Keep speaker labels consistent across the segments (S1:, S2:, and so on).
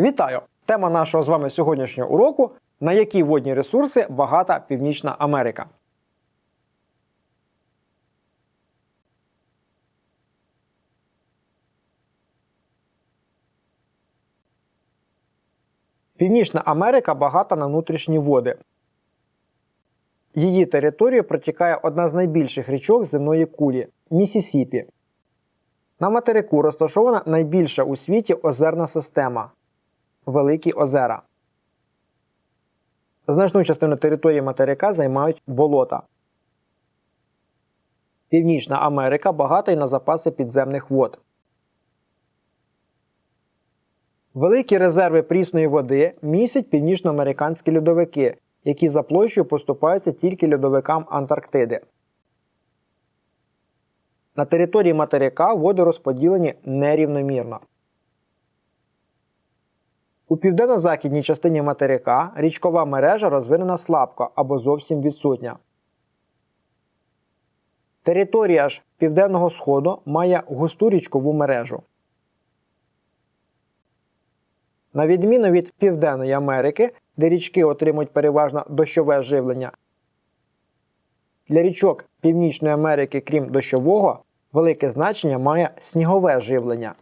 S1: Вітаю! Тема нашого з вами сьогоднішнього уроку на які водні ресурси багата Північна Америка. Північна Америка багата на внутрішні води. Її територію протікає одна з найбільших річок земної кулі Місісіпі. На материку розташована найбільша у світі озерна система Великі озера. Значну частину території материка займають болота. Північна Америка багата й на запаси підземних вод. Великі резерви прісної води містять північноамериканські льодовики, які за площею поступаються тільки льодовикам Антарктиди. На території материка води розподілені нерівномірно. У південно-західній частині материка річкова мережа розвинена слабко або зовсім відсутня. Територія ж Південного Сходу має густу річкову мережу. На відміну від Південної Америки, де річки отримують переважно дощове живлення, для річок Північної Америки, крім дощового, велике значення має снігове живлення.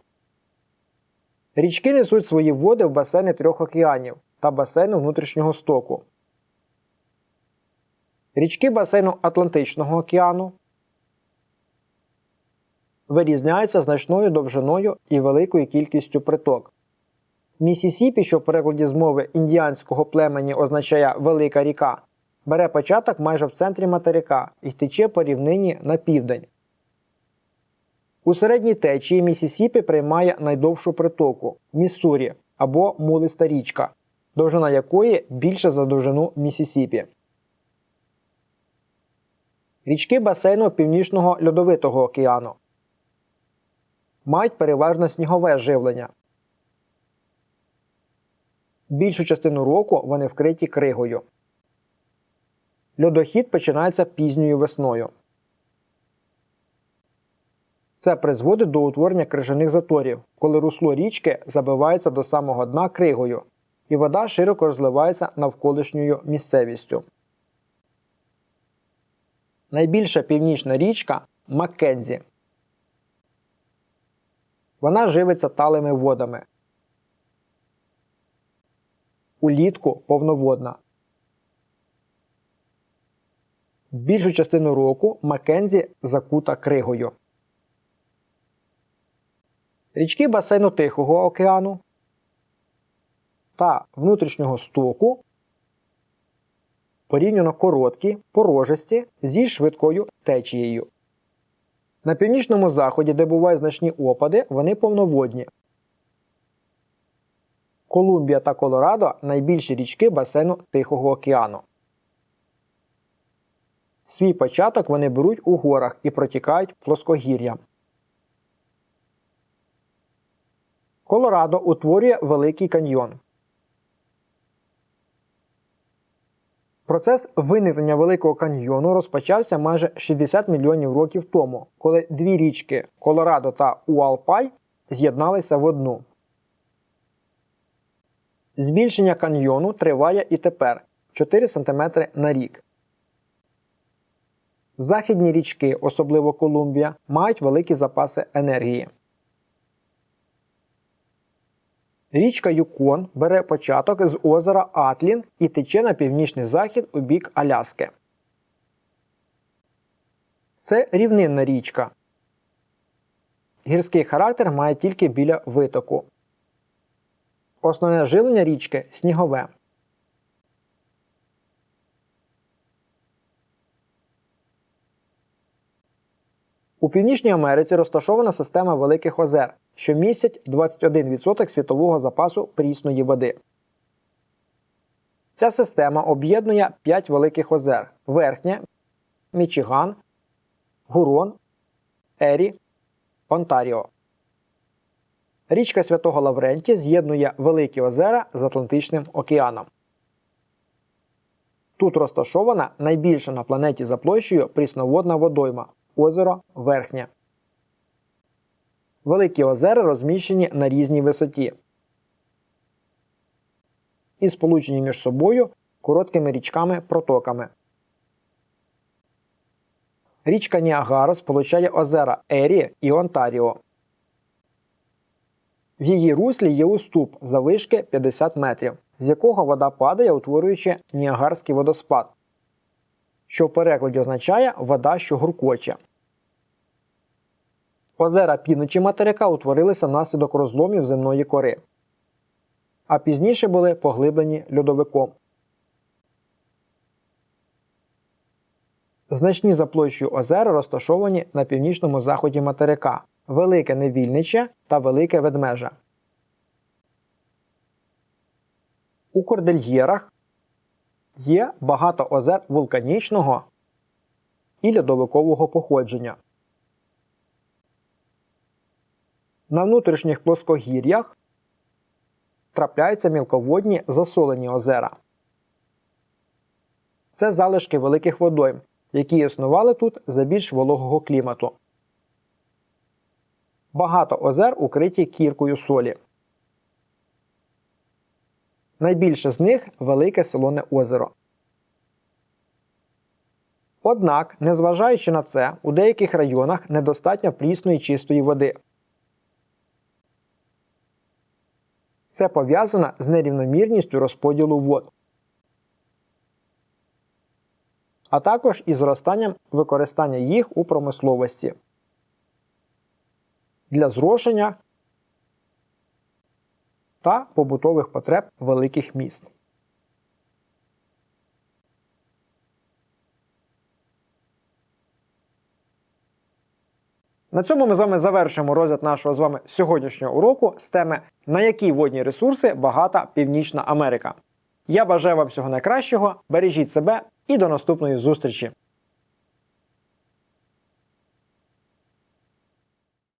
S1: Річки несуть свої води в басейни трьох океанів та басейну внутрішнього стоку. Річки басейну Атлантичного океану вирізняються значною довжиною і великою кількістю приток. Місісіпі, що в перекладі з мови індіанського племені означає велика ріка, бере початок майже в центрі материка і тече по рівнині на південь. У середній течії Місісіпі приймає найдовшу притоку Міссурі або Мулиста річка, довжина якої більша за довжину Місісіпі. Річки басейну Північного льодовитого океану мають переважно снігове живлення. Більшу частину року вони вкриті кригою. Льодохід починається пізньою весною. Це призводить до утворення крижаних заторів, коли русло річки забивається до самого дна кригою, і вода широко розливається навколишньою місцевістю. Найбільша північна річка Маккензі. Вона живиться талими водами. Улітку повноводна. Більшу частину року Маккензі закута кригою. Річки басейну Тихого океану та внутрішнього стоку порівняно короткі, порожисті зі швидкою течією. На північному заході, де бувають значні опади, вони повноводні. Колумбія та Колорадо найбільші річки басейну Тихого океану. Свій початок вони беруть у горах і протікають плоскогір'ям. Колорадо утворює Великий каньйон. Процес виникнення Великого каньйону розпочався майже 60 мільйонів років тому, коли дві річки Колорадо та Уалпай з'єдналися в одну. Збільшення каньйону триває і тепер 4 см на рік. Західні річки, особливо Колумбія, мають великі запаси енергії. Річка Юкон бере початок з озера Атлін і тече на північний захід у бік Аляски. Це рівнинна річка. Гірський характер має тільки біля витоку. Основне жилення річки снігове. У Північній Америці розташована система Великих озер, що містять 21% світового запасу прісної води. Ця система об'єднує 5 великих озер: Верхнє, Мічиган, Гурон, Ері, Онтаріо. Річка Святого Лавренті з'єднує Великі озера з Атлантичним океаном. Тут розташована найбільша на планеті за площею прісноводна водойма озеро Верхнє. Великі озера розміщені на різній висоті. і сполучені між собою короткими річками-протоками. Річка Ніагара сполучає озера Ері і Онтаріо. В її руслі є уступ завишки 50 метрів, з якого вода падає, утворюючи Ніагарський водоспад, що в перекладі означає вода, що гуркоче. Озера півночі материка утворилися внаслідок розломів земної кори, а пізніше були поглиблені льодовиком. Значні за площею озера розташовані на північному заході материка Велике Невільниче та Велике Ведмежа. У Кордельєрах є багато озер вулканічного і льодовикового походження. На внутрішніх плоскогір'ях трапляються мілководні засолені озера. Це залишки великих водойм, які існували тут за більш вологого клімату. Багато озер укриті кіркою солі. Найбільше з них велике солоне озеро. Однак, незважаючи на це, у деяких районах недостатньо прісної чистої води. Це пов'язано з нерівномірністю розподілу вод, а також із зростанням використання їх у промисловості для зрошення та побутових потреб великих міст. На цьому ми з вами завершуємо розгляд нашого з вами сьогоднішнього уроку з теми на які водні ресурси багата Північна Америка. Я бажаю вам всього найкращого, бережіть себе і до наступної зустрічі!